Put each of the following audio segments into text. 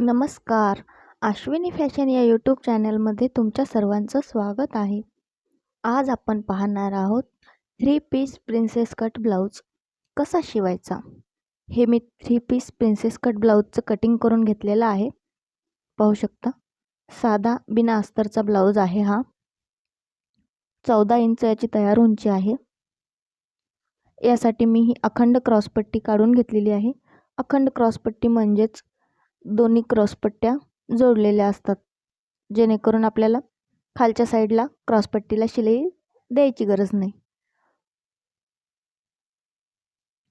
नमस्कार. आश्विनी फॅशन या यूट्यूब चॅनलमध्ये तुमच्या सर्वांचं स्वागत आहे. आज आपण पाहणार आहोत three piece princess cut blouse कसा शिवायचा? हे मी थ्री पीस प्रिन्सेस कट ब्लाऊजचं कटिंग करून घेतलेलं आहे. पाहू शकता? साधा बिना अस्तरचा ब्लाऊज आहे हा. चौदा इंच याची तयार उंची आहे. यासाठी मी ही अखंड क्रॉसपट्टी काढून घेतलेली आहे. अखंड क्रॉसपट्टी म्हणजेच दोन्ही क्रॉसपट्ट्या जोडलेल्या असतात. जेणेकरून आपल्याला खालच्या साईडला क्रॉसपट्टीला शिलाई द्यायची गरज नाही.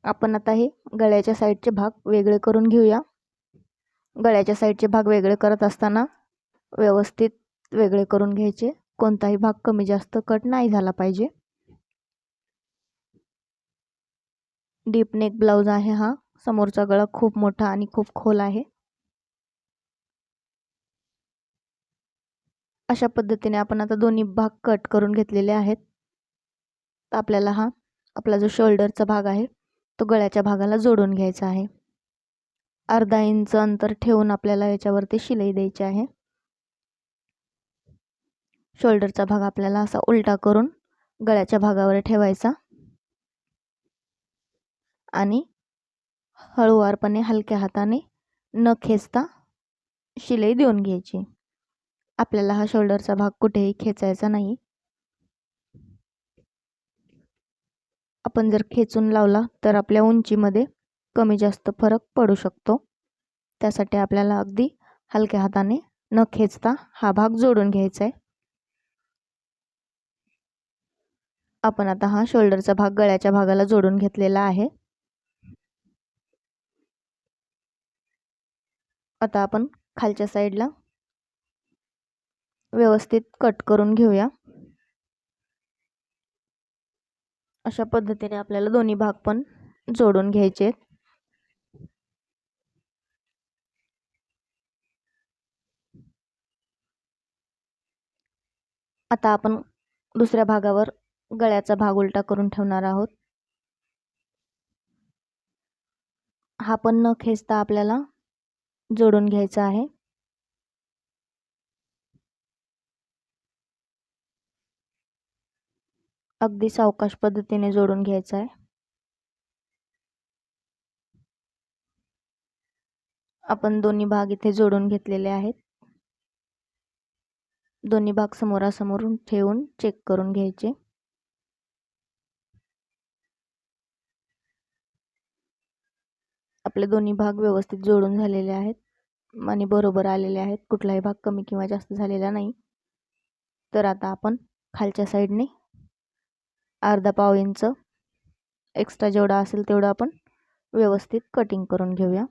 आपण आता हे गळ्याच्या साईडचे भाग वेगळे करून घेऊया. गळ्याच्या साईडचे भाग वेगळे करत असताना व्यवस्थित वेगळे करून घ्यायचे. कोणताही भाग कमी जास्त कट नाही झाला पाहिजे. डीप नेक ब्लाऊज आहे हा. समोरचा गळा खूप मोठा आणि खूप खोल आहे. अशा पद्धतीने आपण आता दोन्ही भाग कट करून घेतलेले आहेत. तर आपल्याला हा आपला जो शोल्डरचा भाग आहे तो गळ्याच्या भागाला जोडून घ्यायचा आहे. अर्धा इंच अंतर ठेवून आपल्याला याच्यावरती शिलाई द्यायची आहे. शोल्डरचा भाग आपल्याला असा उलटा करून गळ्याच्या भागावर ठेवायचा. आणि हळूवारपणे हलक्या हाताने न खेचता शिलाई देऊन घ्यायची. आपल्याला हा शोल्डरचा भाग कुठेही खेचायचा नाही. आपण जर खेचून लावला तर आपल्या उंचीमध्ये कमी जास्त फरक पडू शकतो. त्यासाठी आपल्याला अगदी हलक्या हाताने न खेचता हा भाग जोडून घ्यायचा आहे आपण आता हा शोल्डरचा भाग गळ्याच्या भागाला जोडून घेतलेला आहे. आता आपण खालच्या साईडला व्यवस्थित कट करून घेऊया. अशा पद्धतीने आपल्याला दोन्ही भाग पण जोडून घ्यायचे आता आपण दुसऱ्या भागावर गळ्याचा भाग उलटा करून ठेवणार आहोत. हा पण न खेचता आपल्याला जोडून घ्यायचा आहे. अगदी सावकाश पद्धतीने जोडून घ्यायचा आहे. आपण दोन्ही भाग इथे जोडून घेतलेले आहेत. दोन्ही भाग समोरासमोरून ठेवून चेक करून घ्यायचे. आपले दोन्ही भाग व्यवस्थित जोडून झालेले आहेत आणि बरोबर आलेले आहेत. कुठलाही भाग कमी किंवा जास्त झालेला नाही. तर आता आपण खालच्या साईडने अर्धा पाव इंच. एक्स्ट्रा जेवढा असेल तेवढं आपण व्यवस्थित कटिंग करून घेऊया.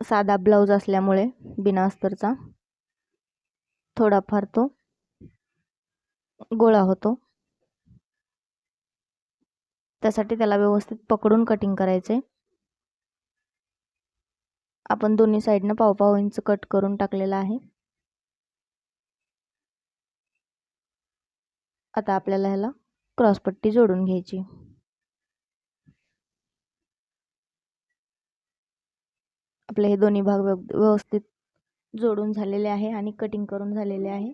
साधा ब्लाऊज असल्यामुळे बिना अस्तरचा थोडाफार तो गोळा होतो. त्यासाठी त्याला व्यवस्थित पकडून कटिंग करायचे. आपण दोन्ही साईडनं पाव पाव इंच कट करून टाकलेला आहे. आता आपल्याला ह्याला क्रॉसपट्टी जोडून घ्यायची. आपले हे दोन्ही भाग व्यवस्थित जोडून झालेले आहे आणि कटिंग करून झालेले आहे.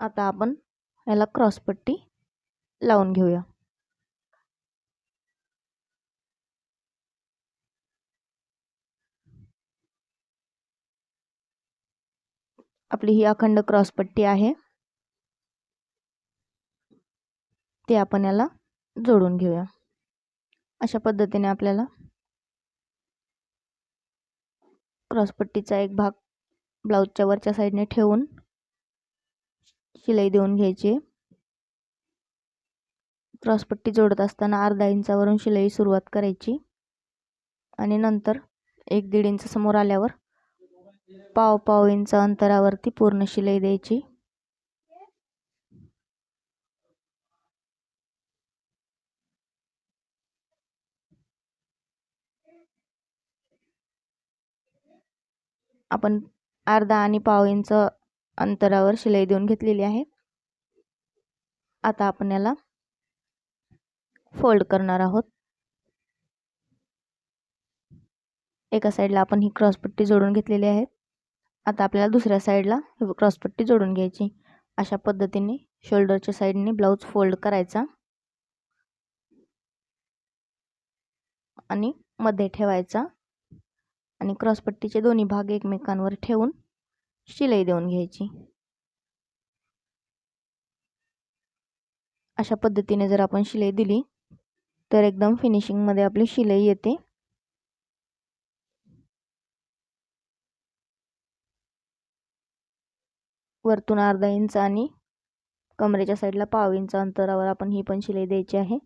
आता आपण ह्याला क्रॉसपट्टी लावून घेऊया. आपली ही अखंड क्रॉसपट्टी आहे. ते आपण याला जोडून घेऊया. अशा पद्धतीने आपल्याला क्रॉसपट्टीचा एक भाग ब्लाऊजच्या वरच्या साईडने ठेवून शिलाई देऊन घ्यायची. क्रॉसपट्टी जोडत असताना अर्धा इंचावरून शिलाई सुरुवात करायची. आणि नंतर एक दीड इंच समोर आल्यावर पाव पाव इंच अंतरावरती पूर्ण शिलाई द्यायची. आपण अर्धा आणि पाव इंच अंतरावर शिलाई देऊन घेतलेली आहे. आता आपण याला फोल्ड करणार आहोत. एका साईडला आपण ही क्रॉसपट्टी जोडून घेतलेली आहे. आता आपल्याला दुसऱ्या साईडला क्रॉसपट्टी जोडून घ्यायची. अशा पद्धतीने शोल्डरच्या साईडने ब्लाऊज फोल्ड करायचा. आणि मध्ये ठेवायचा. आणि क्रॉसपट्टीचे दोन्ही भाग एकमेकांवर ठेवून शिलाई देऊन घ्यायची. अशा पद्धतीने जर आपण शिलाई दिली तर एकदम फिनिशिंगमध्ये आपली शिलाई येते. वरतून अर्धा इंच आणि कमरेच्या साईडला पाव इंच अंतरावर आपण ही पण शिलाई द्यायची आहे.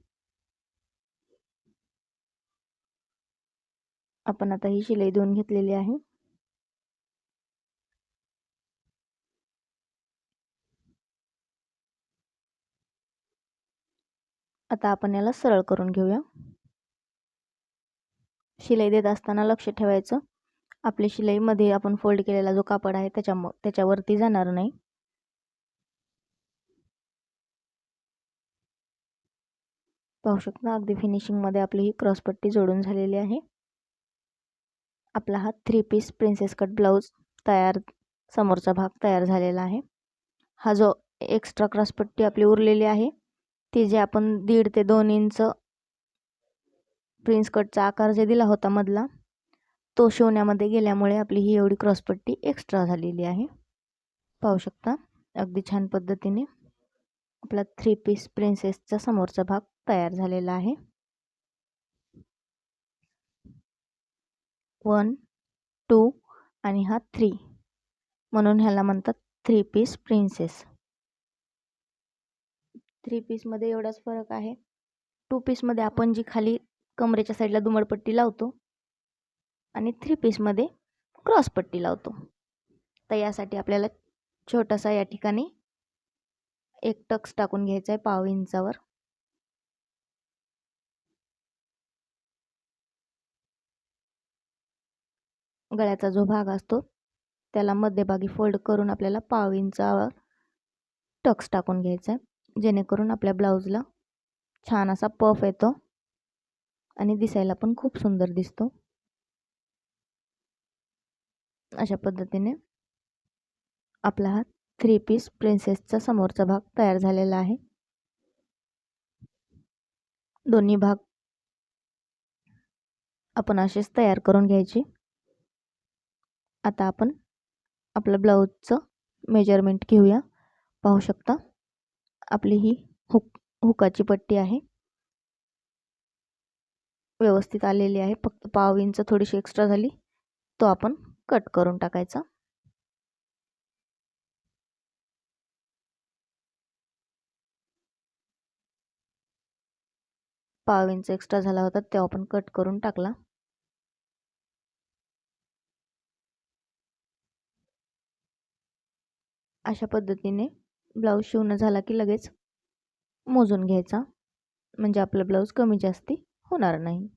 आपण आता ही शिलाई देऊन घेतलेली आहे. आता आपण याला सरळ करून घेऊया. शिलाई देत असताना लक्ष ठेवायचं. आपली शिलाईमध्ये आपण फोल्ड केलेला जो कापड आहे त्याच्या त्याच्यावरती जाणार नाही. पाहू शकता अगदी फिनिशिंगमध्ये आपली ही क्रॉसपट्टी जोडून झालेली आहे. आपला हा three piece princess cut blouse तयार समोरचा भाग तयार झालेला आहे. हा जो एक्स्ट्रा क्रॉसपट्टी आपली उरलेली आहे ती जे आपण दीड ते दोन इंच प्रिन्स कटचा आकार जे दिला होता मधला तो शिवण्यामध्ये गेल्यामुळे आपली ही एवढी क्रॉसपट्टी एक्स्ट्रा झालेली आहे. पाहू शकता अगदी छान पद्धतीने आपला थ्री पीस प्रिन्सेसचा समोरचा भाग तयार झालेला आहे. वन टू आणि हा थ्री म्हणून ह्याला म्हणतात थ्री पीस प्रिन्सेस थ्री पीसमध्ये एवढाच फरक आहे. टू पीसमध्ये आपण जी खाली कमरेच्या साईडला दुमडपट्टी लावतो आणि थ्री पीसमध्ये क्रॉसपट्टी लावतो. तर यासाठी आपल्याला छोटासा या ठिकाणी एक टक्स टाकून घ्यायचा आहे पाव इंचावर. गळ्याचा जो भाग असतो त्याला मध्यभागी फोल्ड करून आपल्याला पाव इंचावर टक्स टाकून घ्यायचा आहे. जेणेकरून आपल्या ब्लाऊजला छान असा पफ येतो आणि दिसायला पण खूप सुंदर दिसतो. अशा पद्धतीने आपला हा थ्री पीस प्रिन्सेसचा समोरचा भाग तयार झालेला आहे. दोन्ही भाग आपण असेच तयार करून घ्यायचे. आता आपण आपलं ब्लाऊजचं मेजरमेंट घेऊया. पाहू शकता आपली ही हुक हुकाची पट्टी आहे. व्यवस्थित आलेली आहे फक्त पाव इंच थोडीशी एक्स्ट्रा झाली. तो आपण कट करून टाकायचा. पाव इंच एक्स्ट्रा झाला होता तो आपण कट करून टाकला. अशा पद्धतीने ब्लाऊज शिवणं झाला की लगेच मोजून घ्यायचा. म्हणजे आपला ब्लाऊज कमी जास्ती होणार नाही.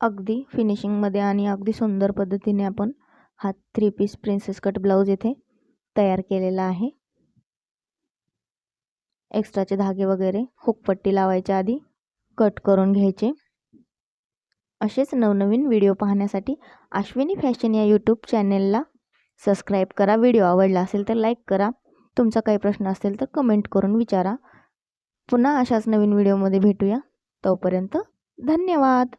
अगदी फिनिशिंगमध्ये आणि अगदी सुंदर पद्धतीने आपण हा three piece princess cut blouse येथे तयार केलेला आहे. एक्स्ट्राचे धागे वगैरे हुकपट्टी लावायच्या आधी कट करून घ्यायचे. असेच नवनवीन व्हिडिओ पाहण्यासाठी अश्विनी फॅशन या यूट्यूब चॅनेलला सबस्क्राईब करा. व्हिडिओ आवडला असेल तर लाईक करा. तुमचा काही प्रश्न असेल तर कमेंट करून विचारा. पुन्हा अशाच नवीन व्हिडिओमध्ये भेटूया. तोपर्यंत धन्यवाद!